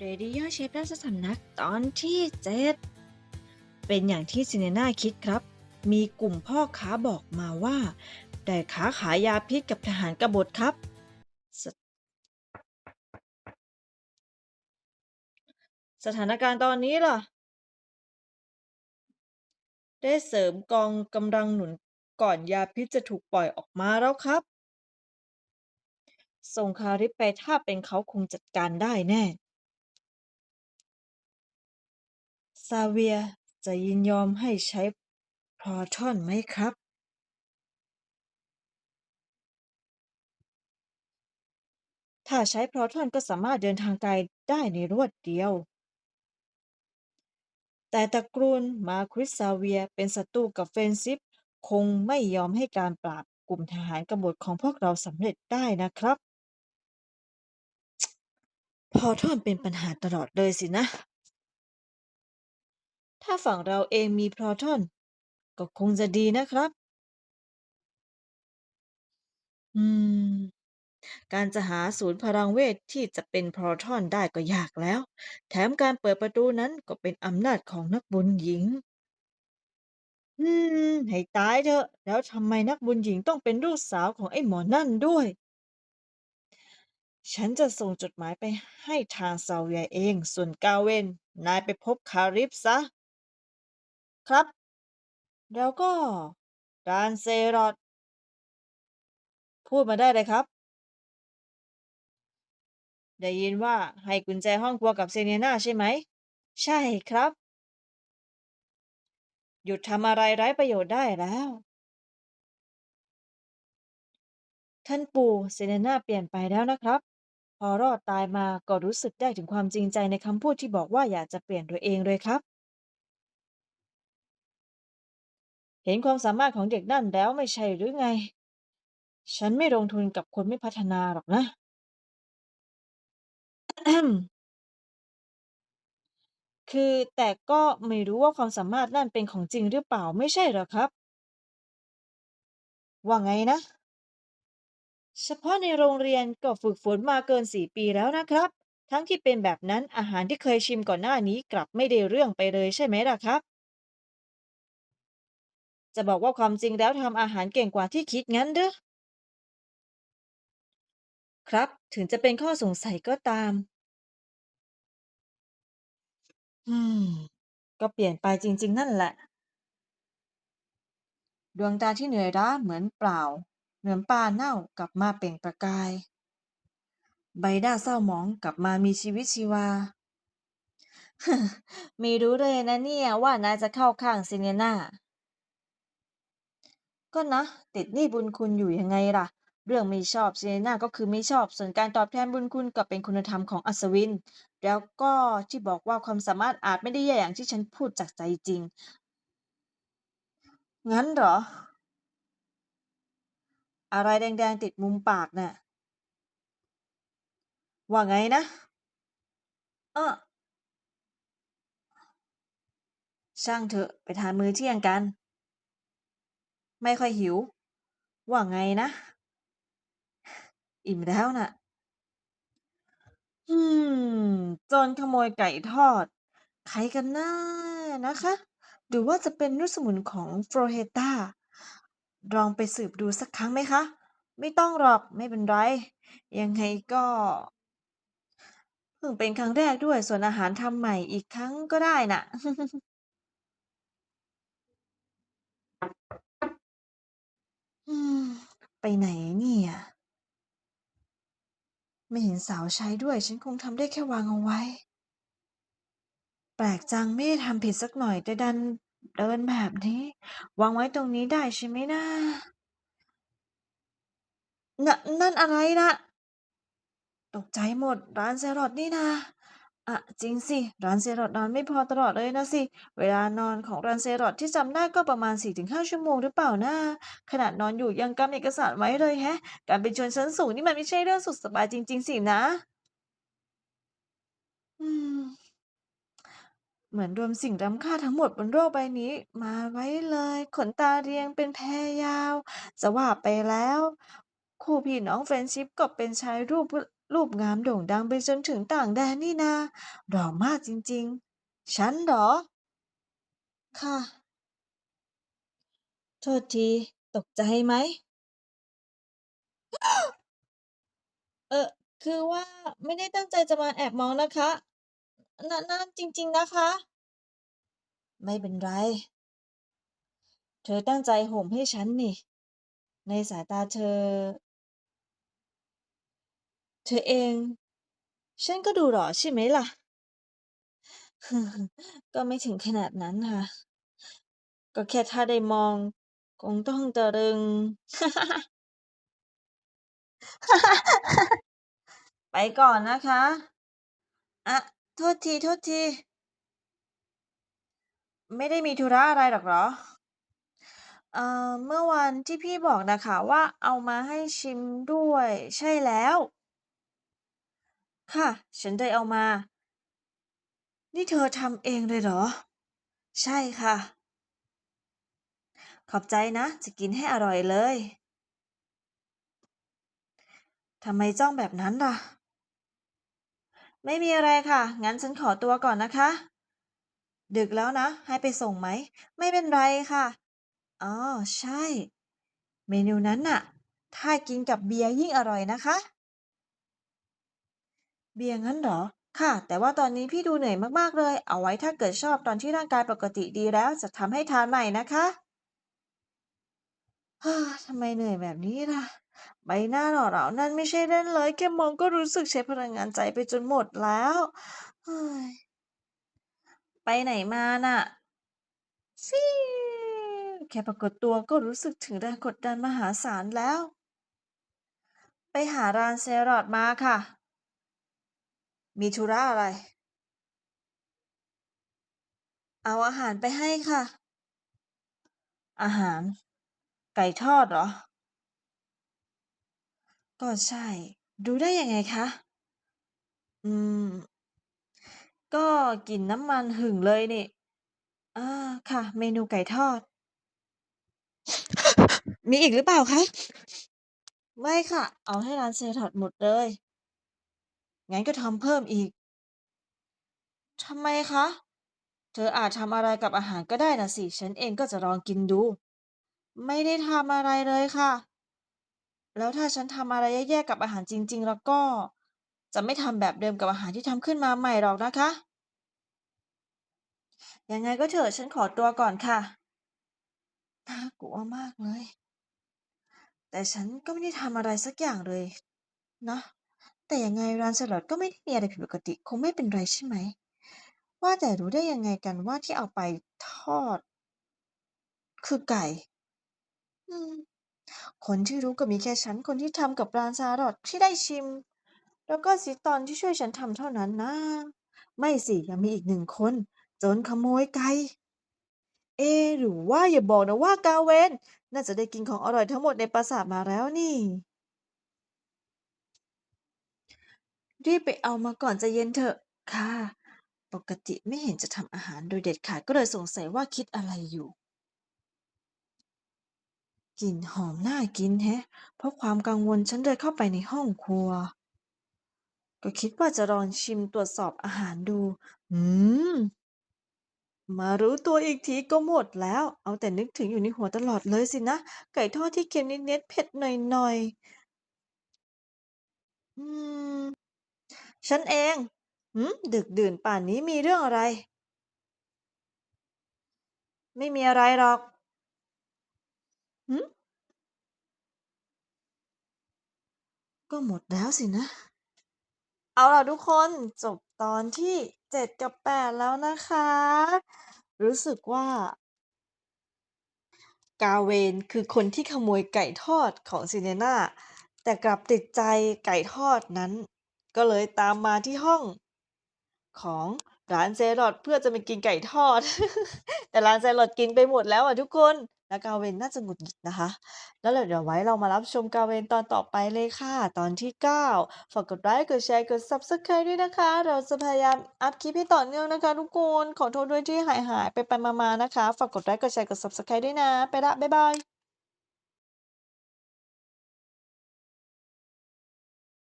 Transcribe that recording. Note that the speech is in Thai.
เรดิโอเชฟราชสำนักตอนที่เจ็ดเป็นอย่างที่ซินเนน่าคิดครับ มีกลุ่มพ่อค้าบอกมาว่า ได้ค้าขายยาพิษกับทหารกบฏครับ สสถานการณ์ตอนนี้ล่ะ ได้เสริมกองกำลังหนุนก่อนยาพิษจะถูกปล่อยออกมาแล้วครับส่งคาริปไปถ้าเป็นเขาคงจัดการได้แน่ ซาเวียร์จะยินยอมให้ใช้พลอทอนไหมครับถ้าใช้พลอทอนก็สามารถเดินทางไกลได้ในรวดเดียว แต่ตระกูลมาคริสซาเวียเป็นศัตรูกับเฟนซิฟคงไม่ยอมให้การปราบกลุ่มทหารกบฏของพวกเราสำเร็จได้นะครับ พอทอนเป็นปัญหาตลอดเลยสินะ ถ้าฝั่งเราเองมีพลอทอน ก็คงจะดีนะครับ อืม การจะหาศูนย์พลังเวทที่จะเป็นพลอทอนได้ก็ยากแล้ว แถมการเปิดประตูนั้นก็เป็นอำนาจของนักบุญหญิง อืม ให้ตายเถอะ แล้วทำไมนักบุญหญิงต้องเป็นลูกสาวของไอ้หมอนั่นด้วย ฉันจะส่งจดหมายไปให้ทางซาเวียเอง ส่วนกาเวน นายไปพบคาริฟซะ ครับ แล้วก็ดานเซรอดพูดมาได้เลยครับ ได้ยินว่าให้กุญแจห้องครัวกับเซเนียนาใช่ไหม ใช่ครับ หยุดทำอะไรไร้ประโยชน์ได้แล้ว ท่านปู่เซเนนาเปลี่ยนไปแล้วนะครับ พอรอดตายมาก็รู้สึกได้ถึงความจริงใจในคำพูดที่บอกว่าอยากจะเปลี่ยนตัวเองเลยครับ เห็นความสามารถของเด็กนั่นแล้วไม่ใช่หรือไง ฉันไม่ลงทุนกับคนไม่พัฒนาหรอกนะ คือแต่ก็ไม่รู้ว่าความสามารถนั่นเป็นของจริงหรือเปล่าไม่ใช่เหรอครับ ว่าไงนะ เฉพาะในโรงเรียนก็ฝึกฝนมาเกินสี่ปีแล้วนะครับ ทั้งที่เป็นแบบนั้นอาหารที่เคยชิมก่อนหน้านี้กลับไม่ได้เรื่องไปเลยใช่ไหมล่ะครับ จะบอกว่าความจริงแล้วทำอาหารเก่งกว่าที่คิดงั้นเด้อครับ ถึงจะเป็นข้อสงสัยก็ตาม อืม ก็เปลี่ยนไปจริง ๆ นั่นแหละ ดวงตาที่เหนื่อยล้าเหมือนเปล่า เหมือนปลาเน่ากลับมาเปล่งประกาย ใบหน้าเศร้าหมองกลับมามีชีวิตชีวาไม่รู้เลยนะเนี่ยว่านายจะเข้าข้างซิเนนา ก็นะ ติดหนี้บุญคุณอยู่ยังไงล่ะ เรื่องไม่ชอบซิเนียนาก็คือไม่ชอบ ส่วนการตอบแทนบุญคุณก็เป็นคุณธรรมของอัศวิน แล้วก็ที่บอกว่าความสามารถอาจไม่ได้แย่อย่างที่ฉันพูดจากใจจริง งั้นเหรอ อะไรแดงๆติดมุมปากน่ะ ว่าไงนะเออช่างเถอะไปทานมื้อเที่ยงกัน ไม่ค่อยหิว ว่าไงนะ อิ่มแล้วน่ะ อืมโจรขโมยไก่ทอด ใครกันนะนะคะ หรือว่าจะเป็นลูกสมุนของโฟรเฮตาลองไปสืบดูสักครั้งไหมคะ ไม่ต้องหรอกไม่เป็นไร ยังไงก็เพิ่งเป็นครั้งแรกด้วยส่วนอาหารทำใหม่อีกครั้งก็ได้น่ะ อืม ไปไหนเนี่ย ไม่เห็นสาวใช้ด้วย ฉันคงทำได้แค่วางเอาไว้ แปลกจังไม่ได้ทำผิดสักหน่อยแต่ดันเดินแบบนี้ วางไว้ตรงนี้ได้ใช่ไหมนะนนั่นอะไรนะ ตกใจหมดร้านแครอทนี่นา อะจริงสิร้านแครอทนอนไม่พอตลอดเลยนะสิ เวลานอนของร้านแครอทที่จำได้ก็ประมาณ 4-5 ชั่วโมงหรือเปล่านะ ขนาดนอนอยู่ยังกำเอกสารไว้เลยแฮะ การเป็นชนชั้นสูงนี่มันไม่ใช่เรื่องสุขสบายจริง ๆ สินะ อืม เหมือนรวมสิ่งล้ำค่าทั้งหมดบนโลกใบนี้ มาไว้เลย ขนตาเรียงเป็นแพยาว จะว่าไปแล้ว คู่พี่น้องเฟรนด์ชิปก็เป็นชายรูป รูปงามโด่งดังไปจนถึงต่างแดนนี่นาหล่อมากจริงๆ ฉันหรอ ค่ะ โทษที ตกใจไหม เออ คือว่าไม่ได้ตั้งใจจะมาแอบมองนะคะนนั่นจริง ๆนะคะ ไม่เป็นไร เธอตั้งใจห่มให้ฉันนี่ ในสายตาเธอ เธอเอง ฉันก็ดูหล่อใช่ไหมล่ะ ก็ไม่ถึงขนาดนั้นค่ะ ก็แค่ถ้าได้มอง คงต้องตะลึง ไปก่อนนะคะ อะโทษที โทษที ไม่ได้มีธุระอะไรหรอกเหรอ?เอ่อ เมื่อวานที่พี่บอกนะคะว่าเอามาให้ชิมด้วย ใช่แล้ว ค่ะ ฉันได้เอามา นี่เธอทำเองเลยเหรอ?ใช่ค่ะ ขอบใจนะ จะกินให้อร่อยเลย ทำไมจ้องแบบนั้นล่ะ?ไม่มีอะไรค่ะ งั้นฉันขอตัวก่อนนะคะ ดึกแล้วนะ ให้ไปส่งไหม?ไม่เป็นไรค่ะ อ๋อ ใช่ เมนูนั้นน่ะ ถ้ากินกับเบียร์ยิ่งอร่อยนะคะ เบียร์งั้นเหรอ?ค่ะ แต่ว่าตอนนี้พี่ดูเหนื่อยมากๆเลย เอาไว้ถ้าเกิดชอบตอนที่ร่างกายปกติดีแล้วจะทำให้ทานใหม่นะคะทำไมเหนื่อยแบบนี้ล่ะ ใบหน้าหล่อเหลานั่นไม่ใช่เล่นเลย แค่มองก็รู้สึกใช้พลังงานใจไปจนหมดแล้วไปไหนมาน่ะ?แค่ปรากฏตัวก็รู้สึกถึงแรงกดดันมหาศาลแล้ว ไปหา Lancelot มาค่ะ มีธุระอะไร?เอาอาหารไปให้ค่ะ อาหาร ไก่ทอดเหรอ?ก็ใช่รู้ได้ยังไงคะ?อืม ก็กลิ่นน้ำมันหึ่งเลยนี่อาค่ะ เมนูไก่ทอด มีอีกหรือเปล่าคะ?ไม่ค่ะ เอาให้ Lancelot หมดเลย งั้นก็ทำเพิ่มอีกทำไมคะ?เธออาจทำอะไรกับอาหารก็ได้น่ะสิ ฉันเองก็จะลองกินดู ไม่ได้ทำอะไรเลยค่ะ แล้วถ้าฉันทำอะไรแย่ๆกับอาหารจริง ๆ แล้วก็ จะไม่ทำแบบเดิมกับอาหารที่ทำขึ้นมาใหม่หรอกนะคะ ยังไงก็เถอะฉันขอตัวก่อนค่ะ น่ากลัวมากเลย แต่ฉันก็ไม่ได้ทำอะไรสักอย่างเลย นะ แต่ยังไง Lancelot ก็ไม่ได้มีอะไรผิดปกติ คงไม่เป็นไรใช่ไหม?ว่าแต่รู้ได้ยังไงกันว่าที่เอาไปทอด คือไก่ อืม คนที่รู้ก็มีแค่ฉัน คนที่ทำกับ Lancelot ที่ได้ชิม แล้วก็ Triton ที่ช่วยฉันทำเท่านั้นนะ ไม่สิยังมีอีก1คนโจรขโมยไก่ เอหรือว่าอย่าบอกนะว่า Gawain น่าจะได้กินของอร่อยทั้งหมดในปราสาทมาแล้วนี่ รีบไปเอามาก่อนใจเย็นเถอะ ค่ะ ปกติไม่เห็นจะทำอาหารโดยเด็ดขาดก็เลยสงสัยว่าคิดอะไรอยู่กลิ่นหอมน่ากินแฮะ เพราะความกังวลฉันเดินเข้าไปในห้องครัว ก็คิดว่าจะลองชิมตรวจสอบอาหารดูหือมารู้ตัวอีกทีก็หมดแล้ว เอาแต่นึกถึงอยู่ในหัวตลอดเลยสินะ ไก่ทอดที่เค็มนิดๆเผ็ดหน่อยๆ อืม ฉันเองหือดึกดื่นป่านนี้มีเรื่องอะไร?ไม่มีอะไรหรอกหือ?ก็หมดแล้วสินะ เอาล่ะทุกคนจบตอนที่7กับ8แล้วนะคะ รู้สึกว่า Gawain คือคนที่ขโมยไก่ทอดของ Celaena แต่กลับติดใจไก่ทอดนั้น ก็เลยตามมาที่ห้อง ของ Lancelot เพื่อจะมากินไก่ทอด แต่ Lancelot กินไปหมดแล้วอะทุกคนแล้ว Gawain น่าจะหงุดหงิดนะคะ แล้วเดี๋ยวไว้เรามารับชม Gawain ตอนต่อไปเลยค่ะ ตอนที่ 9 ฝากกดไลค์ กดแชร์ กด Subscribe ด้วยนะคะ เราจะพยายามอัปคลิปให้ต่อเนื่องนะคะทุกคน ขอโทษด้วยที่หายๆไปๆมาๆนะคะ ฝากกดไลค์ กดแชร์ กด Subscribe ด้วยนะ ไปล้วบ๊ายบาย